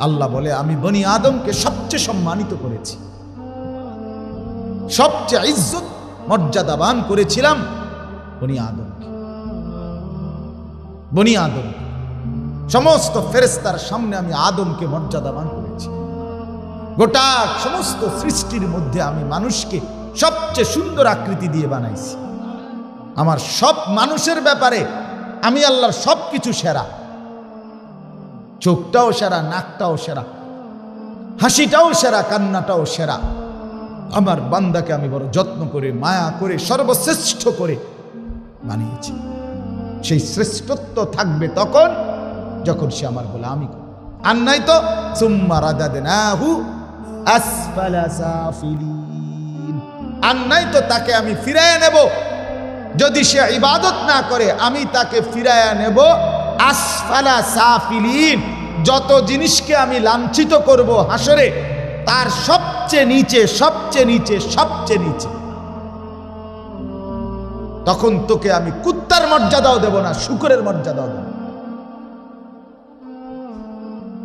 আল্লাহ বলে, আমি বনি আদমকে সবচেয়ে সম্মানিত করেছি। সবচেয়ে ইজ্জত, মর্যাদাবান করেছিলাম বনি আদমকে। বনি আদম, সমস্ত ফেরেস্তার সামনে আমি আদমকে মর্যাদাবান করেছি। গোটা সমস্ত সৃষ্টির মধ্যে আমি মানুষকে সবচেয়ে সুন্দর আকৃতি দিয়ে বানাইছি। আমার সব মানুষের ব্যাপারে আমি আল্লাহর সব কিছু সেরা। চোখটাও সেরা, নাকটাও সেরা, হাসিটাও সেরা, কান্নাটাও সেরা। আমার বান্দাকে আমি বড় যত্ন করে, মায়া করে, সর্বশ্রেষ্ঠ করে বানিয়েছি সেই শ্রেষ্ঠত্ব থাকবে তখন যখন সে আমার গোলামি করবে। আর নাই তো, সুম্মা সাফিলিন। আর নাই তো তাকে আমি ফিরায় নেব। যদি সে ইবাদত না করে, আমি তাকে ফিরায়া নেব আসফালা সাফিলিন। যত জিনিসকে আমি লাঞ্ছিত করব হাসরে তার সবচেয়ে নিচে সবচেয়ে নিচে সবচেয়ে নিচে। তখন তোকে আমি কুত্তার মর্যাদাও দেব না শুকুরের মর্যাদাও দেব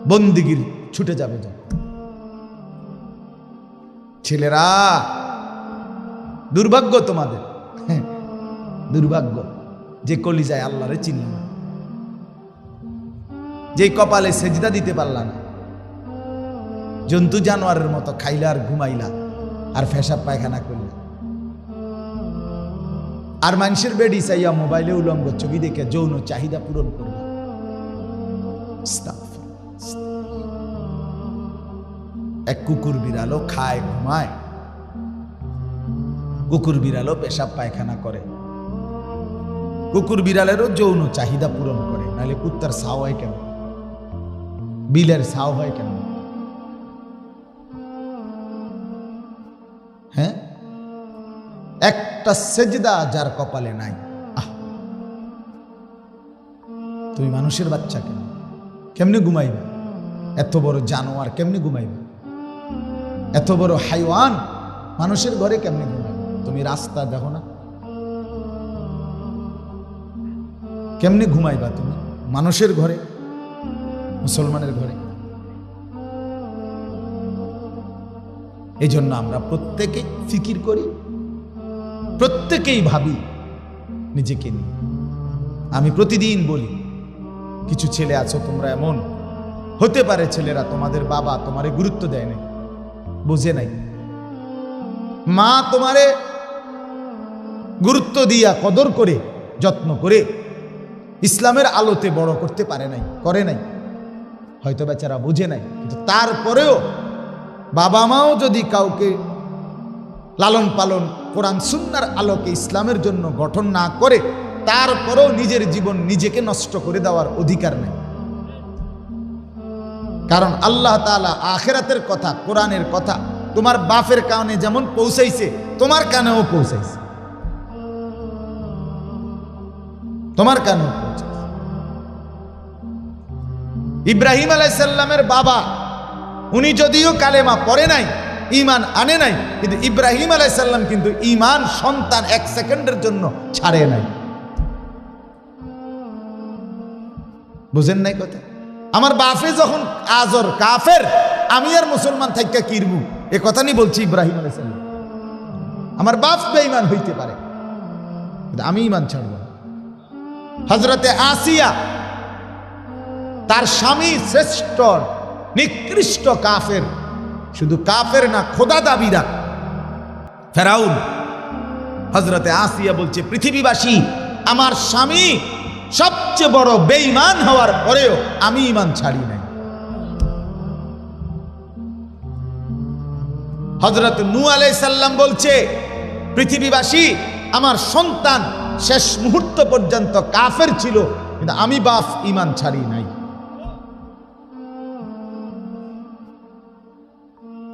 বন্দিগির ছুটে যাবে। ছেলেরা দুর্ভাগ্য তোমাদের। হ্যাঁ, দুর্ভাগ্য। যে কলিজায় আল্লাহরে চিনল না। যে কপালে সেজদা দিতে পারলা না জন্তু জানোয়ারের মতো খাইলা আর ঘুমাইলা, আর ফেসাব পায়খানা করলা। আর মানুষের বেডি চাইয়া মোবাইলে উলঙ্গ ছবি দেখে যৌন চাহিদা পূরণ করলা। এক কুকুর বিড়ালও খায়, ঘুমায়। কুকুর বিড়ালও পেশাব পায়খানা করে। কুকুর বিড়ালেরও যৌন চাহিদা পূরণ করে, নাহলে কুত্তার সাওয়াই কেমন? বিলের ছাও হয় কেন? হ্যাঁ? একটা সেজদা যার কপালে নাই। তুমি মানুষের বাচ্চা কেন? কেমনে ঘুমাইবে? এত বড় জানোয়ার কেমনে ঘুমাইবে? এত বড় হাইওয়ান মানুষের ঘরে কেমনে ঘুমাইবে? তুমি রাস্তা দেখো না? কেমনে ঘুমাইবা তুমি? মানুষের ঘরে? মুসলমানের ঘরে। এই জন্য আমরা প্রত্যেকে ফিকির করি, প্রত্যেকেই ভাবি নিজেকে নিয়ে। আমি প্রতিদিন বলি, কিছু ছেলে আছো, তোমরা এমন। হতে পারে ছেলেরা তোমাদের বাবা তোমারে গুরুত্ব দেয় নাই, বুঝে নাই। মা তোমারে গুরুত্ব দিয়া কদর করে, যত্ন করে ইসলামের আলোতে বড় করতে পারে নাই, করে নাই। হয়তো বেচারা বুঝে নাই, কিন্তু তারপরেও বাবা মাও যদি কাউকে লালন পালন, কোরআন সুন্নার আলোকে ইসলামের জন্য গঠন না করে, তারপরেও নিজের জীবন নিজেকে নষ্ট করে দেওয়ার অধিকার নেই। কারণ আল্লাহ তাআলা আখেরাতের কথা, কোরআনের কথা, তোমার বাপের কানে যেমন পৌঁছাইছে, তোমার কানেও পৌঁছাইছে। তোমার কানেও পৌঁছাইছে। ইব্রাহিম আলাইসাল্লামের বাবা। উনি যদিও কালেমা পড়ে নাই ইমান আনে নাই, কিন্তু ইব্রাহিম আলাইসাল্লাম কিন্তু ইমান সন্তান এক সেকেন্ডের জন্য ছাড়ে নাই। বুঝেন নাই কথা? আমার বাপে যখন আজর কাফের, আমি আর মুসলমান থাইকা কিরবু এ কথা নিয়ে বলছি ইব্রাহিম আলাইসাল্লাম আমার বাপ বেঈমান হইতে পারে আমি ইমান ছাড়ব হজরতে আসিয়া তার স্বামী শ্রেষ্ঠ, নিকৃষ্ট কাফের। শুধু কাফের না, খোদা দাবিরা ফেরাউন হজরতে আসিয়া বলছে, পৃথিবীবাসী, আমার স্বামী সবচেয়ে বড় বেঈমান হওয়ার পরেও আমি ইমান ছাড়ি নাই। হজরত নু আলাই সাল্লাম বলছে, পৃথিবীবাসী, আমার সন্তান শেষ মুহূর্ত পর্যন্ত কাফের ছিল, কিন্তু আমি বাপ ইমান ছাড়ি নাই।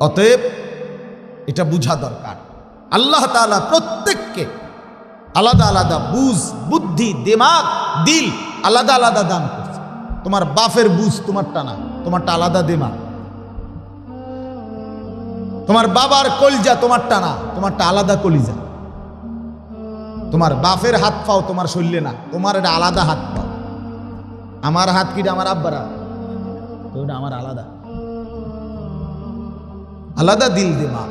অতএব এটা বুঝা দরকার। আল্লাহ তাআলা প্রত্যেককে আলাদা আলাদা বুঝ, বুদ্ধি, দিমাগ, দিল আলাদা আলাদা দান করছে। তোমার বাফের বুঝ তোমারটা না, তোমারটা আলাদা দিমাগ। তোমার বাবার কলিজা তোমারটা না, তোমারটা আলাদা কলিজা। তোমার বাফের হাত পাও তোমার শরীরে না, তোমার এটা আলাদা হাত পাও। আমার হাত কিটা আমার আব্বারা তো আমার আলাদা। আলাদা দিল দিমা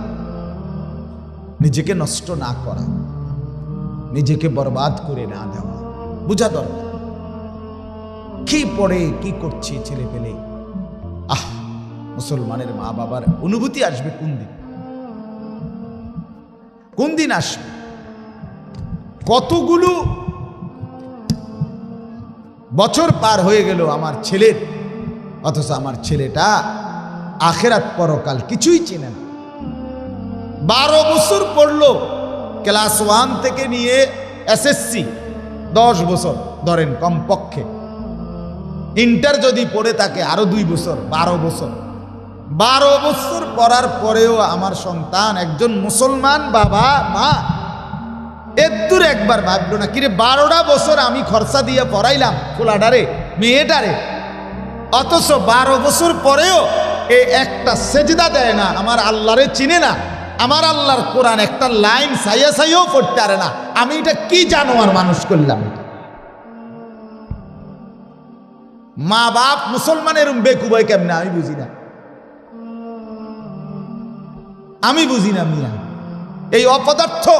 নিজেকে নষ্ট না করা। নিজেকে বরবাদ করে না দেওয়া। বোঝা দরকার। কি পড়ে, কি করছে ছেলে পেলে? আহ, মুসলমানের মা বাবার অনুভূতি আসবে কোন দিন? কোন দিন আসবে? কতগুলো বছর পার হয়ে গেল আমার ছেলের। অথচ আমার ছেলেটা আখেরাত পরকাল, কিছুই চেনে না। বারো বছর পড়ল, ক্লাস ওয়ান থেকে নিয়ে এসএসসি, দশ বছর, ধরেন কমপক্ষে। ইন্টার যদি পড়ে থাকে, আরও দুই বছর, বারো বছর। বারো বছর পড়ার পরেও আমার সন্তান একজন মুসলমান বাবা, মা এদ্দুর একবার ভাবলো না, কিরে, বারোটা বছর আমি খরচা দিয়ে পড়াইলাম খোলাডারে মেয়েটারে। অথচ বারো বছর পরেও এ একটা সেজদা দেয় না। আমার আল্লাহরে চিনে না। আমার আল্লাহর কোরআন একটা লাইন সাইয়া সাইয়াও পড়তে পারে না। আমি এটা কি জানোয়ার মানুষ করলাম? মা বাপ মুসলমানের বেকুবাই কেমনে? আমি বুঝি না। আমি বুঝি না মিয়া। এই অপদার্থ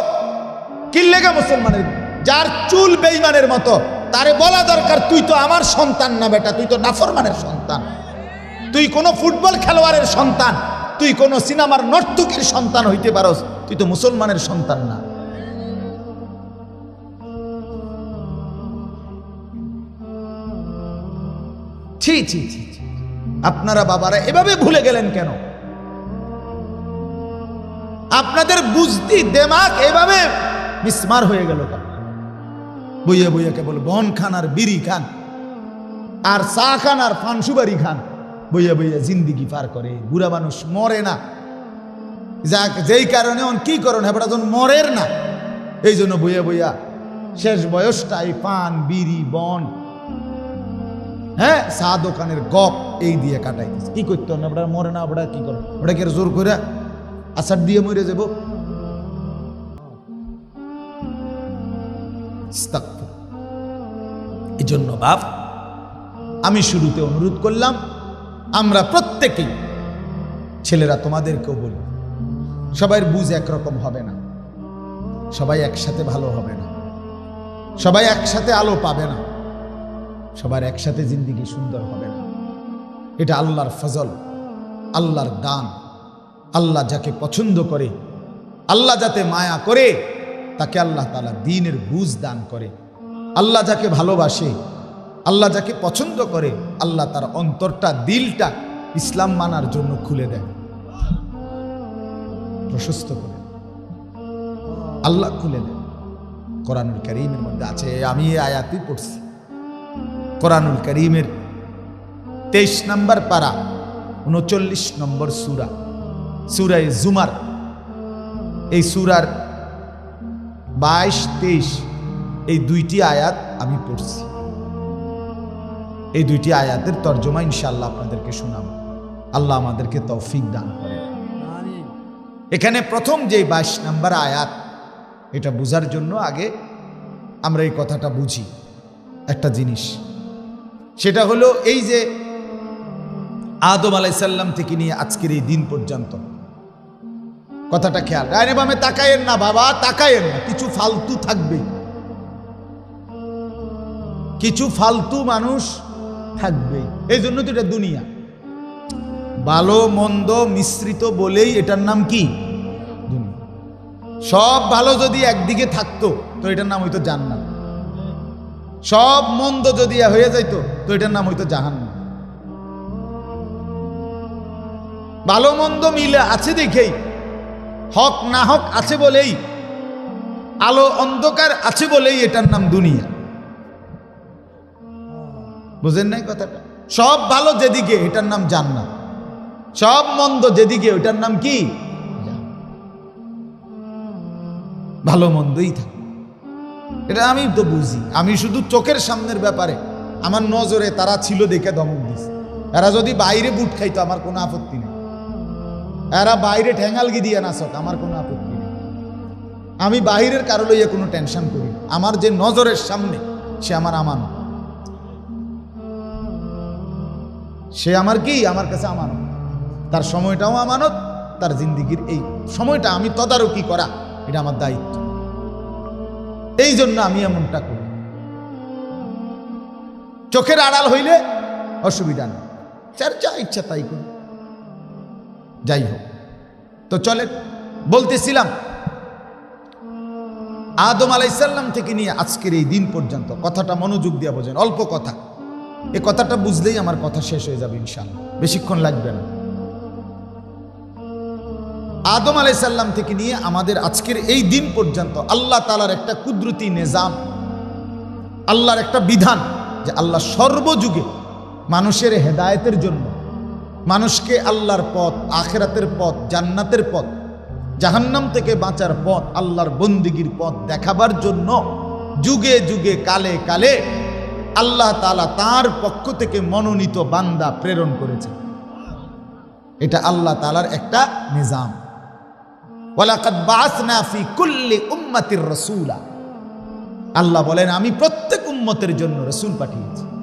কি লেগে মুসলমানের? যার চুল বেইমানের মতো। তারে বলা দরকার, তুই তো আমার সন্তান না বেটা, তুই তো নাফরমানের সন্তান। তুই কোনো ফুটবল খেলোয়াড়ের সন্তান, তুই কোনো সিনেমার নর্তকীর সন্তান হইতে পারস, তুই তো মুসলমানের সন্তান না। ছি ছি ছি। আপনারা বাবারা এভাবে ভুলে গেলেন কেন? আপনাদের বুঝতি দেমাক এভাবে মিসমার হয়ে গেল কেন? বইয়া বইয়া কেবল বন খান আর বিড়ি খান, আর চা খান আর ফানসুবারি খান। বইয়া বইয়া জিন্দিগি পার করে। বুড়া মানুষ মরে না। যাক, যেই কারণে অন কি করণ, হেবড়া যখন মরের না। এই জন্য বইয়া বইয়া শেষ বয়সটাই পান, বিড়ি, বন হ্যাঁ চা দোকানের গপ এই দিয়ে কাটাই কি করতো না ওটা মরে না ওটা কি করে ওটা কি জোর করে আসার দিয়ে মরে যাব। এই জন্য বাপ, আমি শুরুতে অনুরোধ করলাম আমরা প্রত্যেকেই ছেলেরা তোমাদেরকেও বলি, সবাইয়ের বুঝ একরকম হবে না, সবাই একসাথে ভালো হবে না, সবাই একসাথে আলো পাবে না, সবার একসাথে জিন্দিগি সুন্দর হবে না। এটা আল্লাহর ফজল, আল্লাহর দান, আল্লাহ যাকে পছন্দ করে, আল্লাহ যাতে মায়া করে, তাকে আল্লাহ তালা দিনের বুঝ দান করে। আল্লাহ যাকে ভালোবাসে আল্লাহ যাকে পছন্দ করে, আল্লাহ তার অন্তরটা, দিলটা ইসলাম মানার জন্য খুলে দেয়। প্রশস্ত করে। আল্লাহ খুলে দেয়। কোরআনুল করিমের মধ্যে আছে, আমি এই আয়াতই পড়ছি। কোরআনুল করিমের তেইশ নম্বর পারা, উনচল্লিশ নম্বর সুরা সুরাই জুমার। এই সুরার বাইশ, তেইশ, এই দুইটি আয়াত আমি পড়ছি। এই দুইটি আয়াতের তর্জমা ইনশাল্লাহ আপনাদেরকে শোনাব। আল্লাহ আমাদেরকে তৌফিক দান করে। এখানে প্রথম যে বাইশ নাম্বার আয়াত, এটা বোঝার জন্য আগে আমরা এই কথাটা বুঝি। একটা জিনিস, সেটা হলো এই যে আদম আলাইসাল্লাম থেকে নিয়ে আজকের এই দিন পর্যন্ত। কথাটা খেয়াল ডাইনে বামে তাকায়েন না বাবা, তাকায়েন না, কিছু ফালতু থাকবে কিছু ফালতু মানুষ থাকবে। এই জন্য তো এটা দুনিয়া। ভালো, মন্দ, মিশ্রিত বলেই এটার নাম কি? সব ভালো যদি একদিকে থাকতো, তো এটার নাম হইতো জান্নাত। সব মন্দ যদি হয়ে যাইতো, তো এটার নাম হইতো জাহান্নাম। ভালো, মন্দ মিলে আছে দেখেই। হক, না হক আছে বলেই। আলো, অন্ধকার আছে বলেই এটার নাম দুনিয়া। বুঝেন নাই কথাটা? সব ভালো যেদিকে, এটার নাম জান্নাত। সব মন্দ যেদিকে, ওটার নাম কি? ভালো মন্দই থাকে। এটা আমি তো বুঝি। আমি শুধু চোখের সামনের ব্যাপারে, আমার নজরে তারা ছিল দেখে দমক দিছে। এরা যদি বাইরে বুট খাইতো, আমার কোনো আপত্তি নেই। এরা বাইরে ঠেঙ্গালগি দিয়ে নাচক আমার কোনো আপত্তি নেই। আমি বাহিরের কারও লইয়া কোনো টেনশন করি আমার যে নজরের সামনে, সে আমার আমানত। সে আমার কি? আমার কাছে আমানত। তার সময়টাও আমানত, তার জিন্দিগির এই সময়টা আমি তদারকি করা, এটা আমার দায়িত্ব। এই জন্য আমি এমনটা করি। চোখের আড়াল হইলে অসুবিধা নেই। যার যা ইচ্ছা তাই করি। যাই হোক। তো চলে বলতেছিলাম, আদম আলাইসাল্লাম থেকে নিয়ে আজকের এই দিন পর্যন্ত কথাটা মনোযোগ দিয়ে বোঝেন, অল্প কথা। এ কথাটা বুঝলেই আমার কথা শেষ হয়ে যাবে ইনশাল্লাহ বেশিক্ষণ লাগবে না। আদম আলাইসাল্লাম থেকে নিয়ে আমাদের আজকের এই দিন পর্যন্ত আল্লাহ তালার একটা কুদরতি নিজাম, আল্লাহর একটা বিধান যে আল্লাহ সর্বযুগে মানুষের হেদায়েতের জন্য মানুষকে আল্লাহর পথ, আখেরাতের পথ, জান্নাতের পথ, জাহান্নাম থেকে বাঁচার পথ, আল্লাহর বন্দিগির পথ দেখাবার জন্য যুগে যুগে কালে কালে আল্লাহ তালা তার পক্ষ থেকে মনোনীত বান্দা প্রেরণ করেছে। এটা আল্লাহ তালার একটা নিজাম। আল্লাহ বলেন, আমি প্রত্যেক উম্মতের জন্য রসুল পাঠিয়েছি।